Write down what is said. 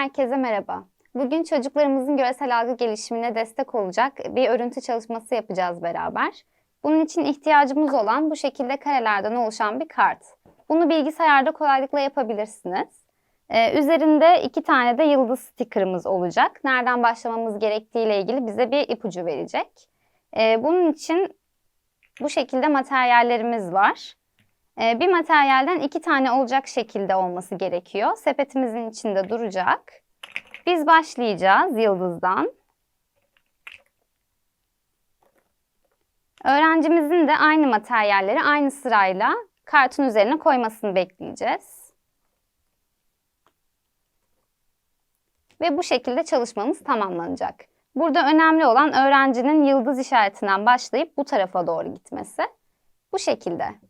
Herkese merhaba. Bugün çocuklarımızın görsel algı gelişimine destek olacak bir örüntü çalışması yapacağız beraber. Bunun için ihtiyacımız olan bu şekilde karelerden oluşan bir kart. Bunu bilgisayarda kolaylıkla yapabilirsiniz. Ee, üzerinde iki tane de yıldız sticker'ımız olacak. Nereden başlamamız gerektiğiyle ilgili bize bir ipucu verecek. Ee, bunun için bu şekilde materyallerimiz var. Ee, bir materyalden iki tane olacak şekilde olması gerekiyor. Sepetimizin içinde duracak. Biz başlayacağız yıldızdan. Öğrencimizin de aynı materyalleri aynı sırayla kartın üzerine koymasını bekleyeceğiz. Ve bu şekilde çalışmamız tamamlanacak. Burada önemli olan öğrencinin yıldız işaretinden başlayıp bu tarafa doğru gitmesi. Bu şekilde.